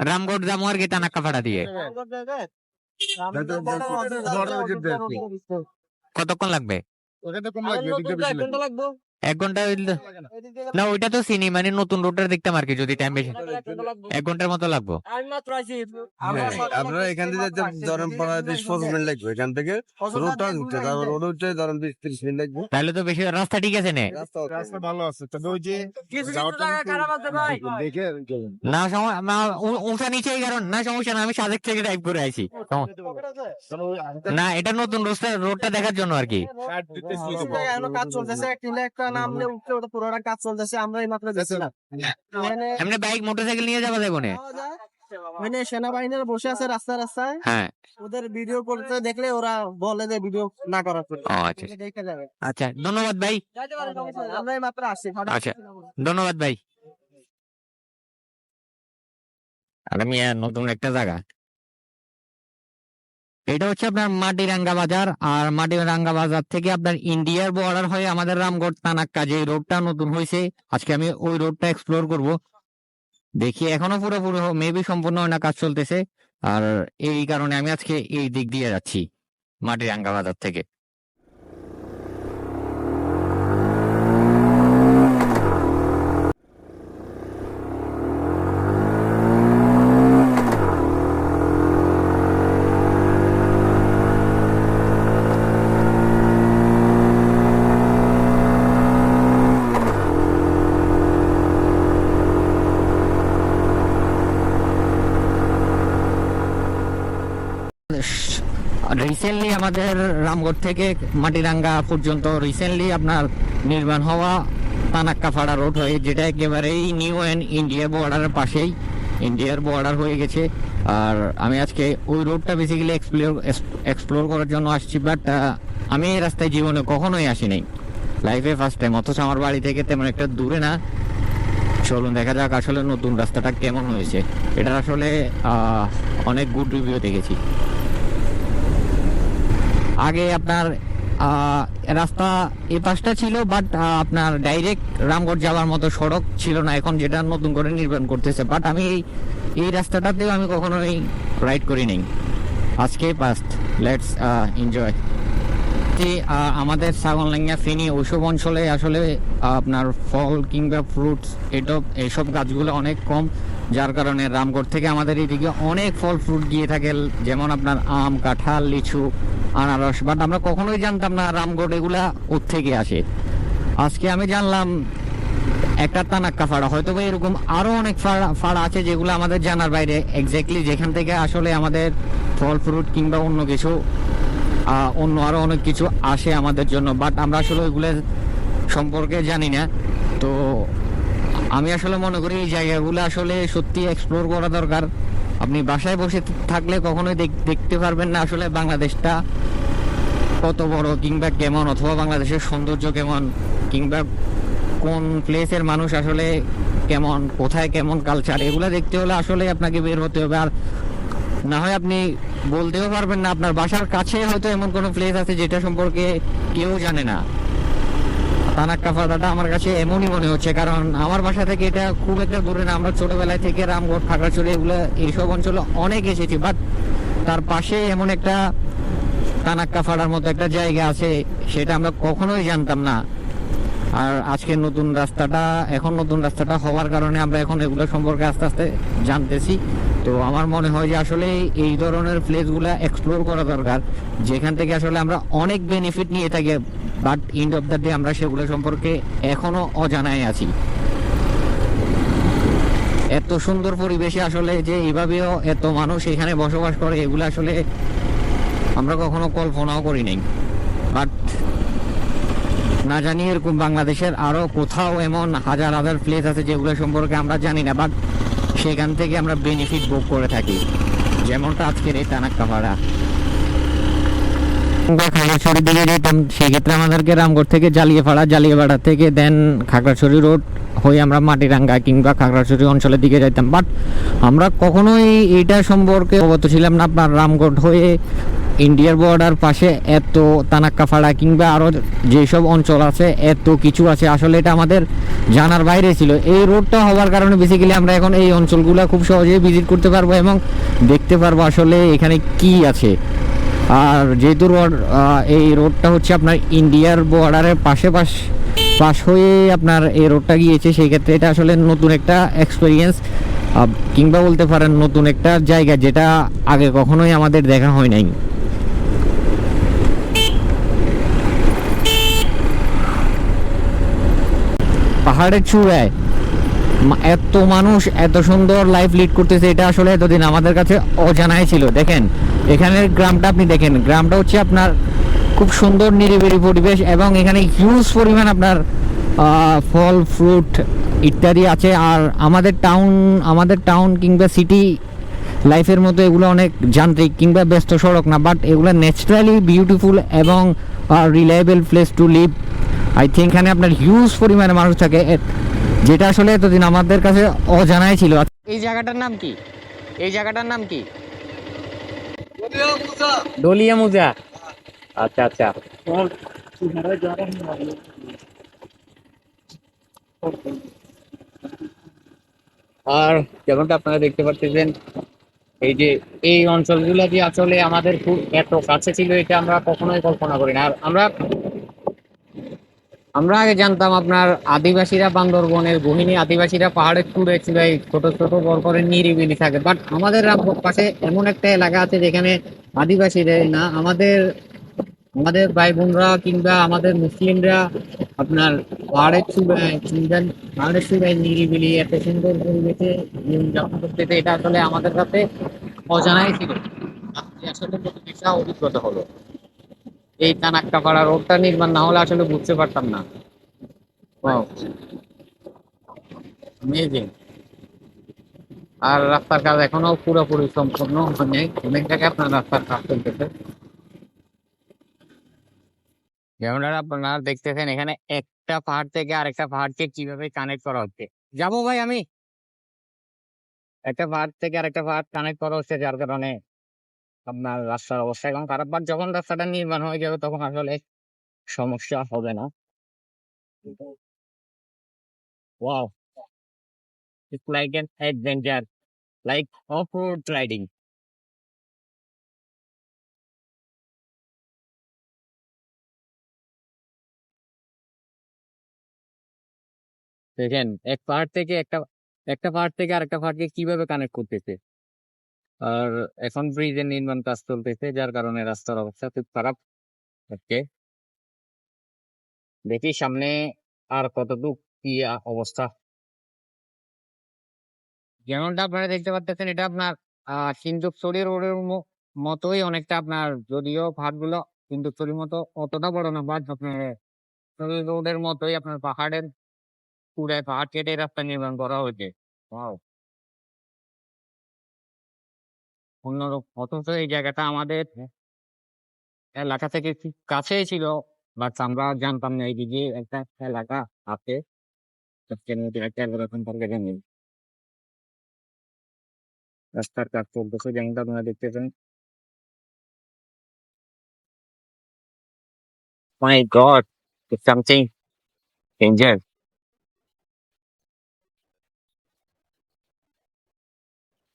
রামগড় যাব আর কি টানাক্কাপাড়া দিয়ে। কতক্ষণ লাগবে। এক ঘণ্টা না ওইটা তো চিনি মানে নতুন রোডটা দেখতাম আর কি যদি টাইম বেশি এক ঘণ্টার মতো লাগবো আপনারা এখান থেকে ধরেন পনেরো বিশ পঁচিশ মিনিট লাগবে এখান থেকে রোডটা উঠতে তারপর রোড উঠতে ধরেন বিশ ত্রিশ মিনিট লাগবে তাহলে তো বেশি রাস্তা ঠিক আছে নে রাস্তা ভালো আছে তবে ওই যে না সময় উঁচা নিচে এই কারণ না সমস্যা না আমি সাজেক থেকে ড্রাইভ করে আইছি সম- না এটা নতুন রোডটা রোডটা দেখার জন্য আর কি কাজ চলতেছে একটা নামলে উঠলে ওটা পুরোটা কাজ চলতেছে আমরা এই মাত্র যাচ্ছিলাম এখানে এমনি বাইক মোটরসাইকেল নিয়ে যাওয়া যাব না মানে? সেনাবাহিনীরা বসে আছে রাস্তায় রাস্তায়। হ্যাঁ। ওদের ভিডিও করতে দেখলে ওরা বলে যে ভিডিও না করার জন্য। আচ্ছা। দেখে যাবে। আচ্ছা ধন্যবাদ ভাই। আমরা এই মাত্র আসছি আচ্ছা। ধন্যবাদ ভাই। আর আমি নতুন একটা জায়গা। এটা হচ্ছে আপনার মাটিরাঙ্গা বাজার, আর মাটিরাঙ্গা বাজার থেকে আপনার ইন্ডিয়ার বর্ডার হয়ে আমাদের রামগড় তানাক্কা যে রোডটা নতুন হয়েছে, আজকে আমি ওই রোডটা এক্সপ্লোর করব। দেখি এখনও পুরোপুরি মেবি সম্পূর্ণ হয় না, কাজ চলতেছে। আর এই কারণে আমি আজকে এই দিক দিয়ে যাচ্ছি, মাটিরাঙ্গা বাজার থেকে। রিসেন্টলি আমাদের রামগড় থেকে মাটিরাঙ্গা পর্যন্ত রিসেন্টলি আপনার নির্মাণ হওয়া তানাক্কাফাড়া রোড হয়ে, যেটা একেবারেই নিউ অ্যান্ড ইন্ডিয়া বর্ডারের পাশেই ইন্ডিয়ার বর্ডার হয়ে গেছে। আর আমি আজকে ওই রোডটা বেসিক্যালি এক্সপ্লোর এক্সপ্লোর করার জন্য আসছি বাট আমি এই রাস্তায় জীবনে কখনোই আসি নাই লাইফে ফার্স্ট টাইম অথচ আমার বাড়ি থেকে তেমন একটা দূরে না। চলুন দেখা যাক আসলে নতুন রাস্তাটা কেমন হয়েছে। এটা আসলে অনেক গুড রিভিউ দেখেছি। আগে আপনার রাস্তা এই পাশটা ছিল বাট আপনার ডাইরেক্ট রামগড় যাওয়ার মতো সড়ক ছিল না। এখন যেটা নতুন করে নির্মাণ করতেছে। বাট আমি এই এই রাস্তাটাতেও আমি কখনোই রাইড করি নাই আজকে ফার্স্ট লেটস এনজয় আমাদের সাগনলাঙ্গা ফেনি ওইসব অঞ্চলে আসলে আপনার ফল কিংবা ফ্রুটস এসব এইসব গাছগুলো অনেক কম। যার কারণে রামগড় থেকে আমাদের এদিকে অনেক ফল ফ্রুট গিয়ে থাকে। যেমন আপনার আম, কাঁঠাল, লিচু আনারস বাট আমরা কখনোই জানতাম না রামগড় এগুলা ওর থেকে আসে। আজকে আমি জানলাম, একটা তানাক্কা ফাড়া হয়তো বা এরকম আরও অনেক ফাড়া আছে যেগুলো আমাদের জানার বাইরে। এক্স্যাক্টলি যেখান থেকে আসলে আমাদের ফল ফ্রুট কিংবা অন্য কিছু অন্য আরও অনেক কিছু আসে আমাদের জন্য বাট আমরা আসলে ওইগুলো সম্পর্কে জানি না। তো আমি আসলে মনে করি এই জায়গাগুলো আসলে সত্যি এক্সপ্লোর করা দরকার। আপনি বাসায় বসে থাকলে কখনোই দেখ- দেখতে পারবেন না আসলে বাংলাদেশটা। কত বড় কিংবা কেমন, অথবা বাংলাদেশের সৌন্দর্য কেমন, কিংবা কোন প্লেসের মানুষ আসলে কেমন, কোথায় কেমন কালচার এগুলো দেখতে হলে আসলে আপনাকে বের হতে হবে। আর না হয় আপনি বলতেও পারবেন না, আপনার বাসার কাছে হয়তো এমন কোনো প্লেস আছে যেটা সম্পর্কে কেউ জানে না। তানাক্কা ফাটাটা আমার কাছে এমনই মনে হচ্ছে, কারণ আমার বাসা থেকে এটা খুব একটা দূরে না। আমরা ছোটবেলায় থেকে রামগড়, খাগড়াছড়ি এগুলো, এইসব অঞ্চলে অনেক এসেছি বাট তার পাশে এমন একটা তানাক্কা ফাড়ার মতো একটা জায়গা আছে, সেটা আমরা কখনোই জানতাম না। আর আজকে নতুন রাস্তাটা, এখন নতুন রাস্তাটা হওয়ার কারণে আমরা এখন এগুলো সম্পর্কে আস্তে আস্তে জানতেছি। তো আমার মনে হয় যে আসলে এই ধরনের প্লেসগুলো এক্সপ্লোর করা দরকার, যেখান থেকে আসলে আমরা অনেক বেনিফিট নিয়ে থাকি but end of the day আমরা সেগুলো সম্পর্কে এখনও অজানায় আছি। এত সুন্দর পরিবেশে আসলে যে এইভাবেও এত মানুষ এখানে বসবাস করে, এগুলো আসলে আমরা কখনো কল্পনাও করি নাই। বাট না জানি এরকম বাংলাদেশের আরও কোথাও এমন হাজার হাজার প্লেস আছে যেগুলো সম্পর্কে আমরা জানি না বাট সেখান থেকে আমরা বেনিফিট ভোগ করে থাকি। যেমনটা আজকের এই টানাক্কা ভাড়া। খাগড়াছড়ির দিকে যেতাম, সেক্ষেত্রে আমাদেরকে রামগড় থেকে জালিয়াপাড়া জালিয়াপাড়া থেকে দেন খাগড়াছড়ি রোড হয়ে আমরা মাটিরাঙ্গা কিংবা খাগড়াছড়ি অঞ্চলের দিকে যাইতাম। বাট আমরা কখনোই এটা সম্পর্কে অবগত ছিলাম না আপনার রামগড় হয়ে ইন্ডিয়ার বর্ডার পাশে এত তানাক্কাফাড়া কিংবা আরও যেসব অঞ্চল আছে, এত কিছু আছে। আসলে এটা আমাদের জানার বাইরে ছিল। এই রোডটা হওয়ার কারণে বেসিক্যালি আমরা এখন এই অঞ্চলগুলো খুব সহজেই ভিজিট করতে পারব এবং দেখতে পারব আসলে এখানে কি আছে। আর যেহেতু রোড এই রোডটা হচ্ছে আপনার ইন্ডিয়ার বর্ডারের পাশে পাশ পাশ হয়ে আপনার এই রোডটা গিয়েছে, সেই ক্ষেত্রে এটা আসলে নতুন একটা এক্সপিরিয়েন্স কিংবা বলতে পারেন নতুন একটা জায়গা যেটা আগে কখনোই আমাদের দেখা হয় নাই। পাহাড়ের চূড়ায়। এত মানুষ, এত সুন্দর লাইফ লিড করতেছে, এটা আসলে এতদিন আমাদের কাছে অজানাই ছিল। দেখেন, এখানের গ্রামটা আপনি দেখেন, গ্রামটা হচ্ছে আপনার খুব সুন্দর নিরিবিলি পরিবেশ এবং এখানে হিউজ পরিমাণ আপনার ফল ফ্রুট ইত্যাদি আছে। আর আমাদের টাউন আমাদের টাউন কিংবা সিটি লাইফের মতো এগুলো অনেক যান্ত্রিক কিংবা ব্যস্ত সড়ক না বাট এগুলো ন্যাচারালি বিউটিফুল এবং reliable place to live I think এখানে আপনার হিউজ পরিমাণে মানুষ থাকে। যেটা আসলে এতদিন আমাদের কাছে অজানাই ছিল। এই জায়গাটার নাম কি? এই জায়গাটার নাম কি? দলিয়া মুজা। আচ্ছা আচ্ছা। আর যেমনটা আপনারা দেখতে পাচ্ছেন এই যে এই অঞ্চলগুলো যে আসলে আমাদের খুব এত কাছে ছিল এটা আমরা কখনোই কল্পনা করি না। আর আমরা আমরা আগে জানতাম আপনার আদিবাসীরা বান্দরবনের গহিনী আদিবাসীরা পাহাড়ের চূড়ে চূড়ায় ছোট ছোট, বড় করে নিরিবিলি থাকে। বাট আমাদের পাশে এমন একটা এলাকা আছে যেখানে আদিবাসীদের না, আমাদের আমাদের ভাই বোনরা কিংবা আমাদের মুসলিমরা আপনার পাহাড়ের চূড়ায় পাহাড়ের চূড়ায় নিরিবিলি এত সুন্দর পরিবেশে জীবনযাপন করতেছে এটা আসলে আমাদের কাছে অজানাই ছিল। আসলে অভিজ্ঞতা হলো। এই চানাক্কাপাড়া রোডটা নির্মাণ না হলে আসলে বুঝতে পারতাম না। আর রাস্তার কাজ এখনও পুরোপুরি সম্পূর্ণ হয়নি অনেক জায়গায় আপনার রাস্তার কাজ চলতেছে। যেমন আপনারা দেখতেছেন এখানে একটা পাহাড় থেকে আরেকটা পাহাড়কে কীভাবে কানেক্ট করা হচ্ছে? যাব ভাই আমি। একটা পাহাড় থেকে আরেকটা পাহাড় কানেক্ট করা হচ্ছে যার কারণে আপনার রাস্তার অবস্থা এখন খারাপ বাট যখন রাস্তাটা নির্মাণ হয়ে যাবে তখন আসলে সমস্যা হবে না। Wow it's like like off road riding দেখেন, এক পাহাড় থেকে একটা একটা পাহাড় থেকে আরেকটা পাহাড়কে কীভাবে কানেক্ট করতেছে? আর এখন ব্রিজের নির্মাণ কাজ চলতেছে, যার কারণে রাস্তার অবস্থা খুব খারাপ। ওকে। দেখি সামনে আর কতটুক কি অবস্থা। যেমনটা আপনারা দেখতে পাচ্ছেন, এটা আপনার আহ সিন্ধুকছড়ি রোডের মতোই অনেকটা আপনার, যদিও পাহাড়গুলো সিন্ধুকছড়ির মতো অতটা বড় না বাট আপনার রোডের মতোই আপনার পাহাড়ের পুরাই পাহাড় কেটে রাস্তা নির্মাণ করা হয়েছে। অন্যরকম। অথচ এই জায়গাটা আমাদের এলাকা থেকে খুব কাছেই ছিল বাট আমরা জানতাম না, এইদিকে একটা এলাকা আছে। আজকের মধ্যে একটা এলাকা সম্পর্কে জানি রাস্তার কাজ চলতেছে, যেমনটা আপনারা দেখতেছেন মাই গড সামথিং ডেঞ্জার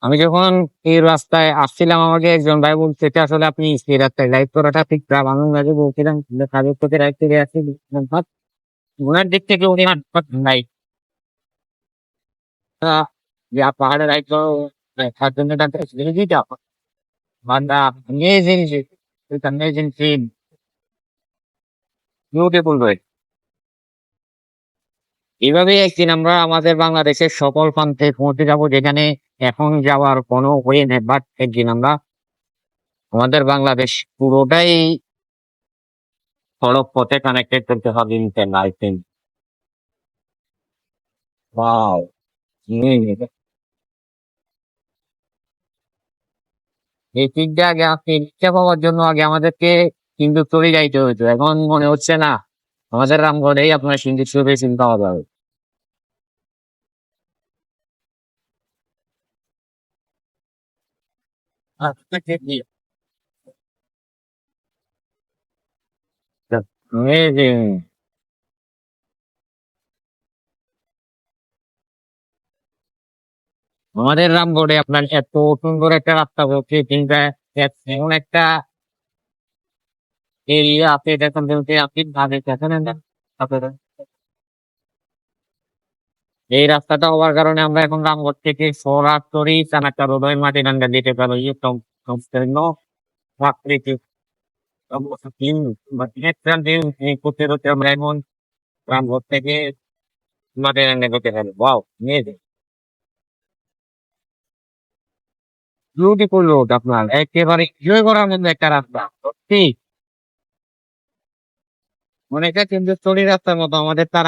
আমি যখন এই রাস্তায় আসছিলাম, আমাকে একজন ভাই বলছে, "এটা আসলে আপনি এই রাস্তায় ড্রাইভ করাটা ঠিক খারাপ আমি ওনাকে বলছিলাম কাজের থেকে রাইট থেকে আসছি ওনার দিক থেকে উনি হাত নাই। পাহাড়ে রাইড করো তার জন্য দিতে amazing scene beautiful way এইভাবে একদিন আমরা আমাদের বাংলাদেশের সকল প্রান্তে পৌঁছে যাব, যেখানে এখন যাওয়ার কোনো ওয়ে নেই বাট একদিন আমরা আমাদের বাংলাদেশ পুরোটাই সড়ক পথে কানেক্টেড করতে হবে থিঙ্ক ওয়াও এই দিকটা আগে আপনি রিক্সা পাওয়ার জন্য আগে আমাদেরকে কিন্তু চলে যাইতে হতো এখন মনে হচ্ছে না, আমাদের রামগড়েই আপনার সিন্ধু সিম পাওয়া যাবে That's amazing. আমাদের রামগড়ে আপনার এত সুন্দর একটা রাস্তা হচ্ছে কিংবা এমন একটা এরিয়া আছে, যেখান থেকে আপনি ভাগে দেখেন আপনারা এই রাস্তাটা হওয়ার কারণে আমরা এখন রামগড় থেকে সরাসরি চানাচা রোডের মাটি ডাঙ্গা পারব এই সম্পূর্ণ প্রাকৃতিক করতে মাটি আপনার। একেবারে একটা রাস্তা। সত্যি। অনেকটা চলি রাস্তার মতো আমাদের তার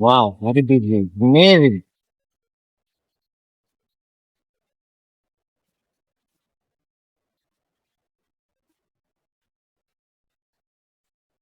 না wow what a big amazing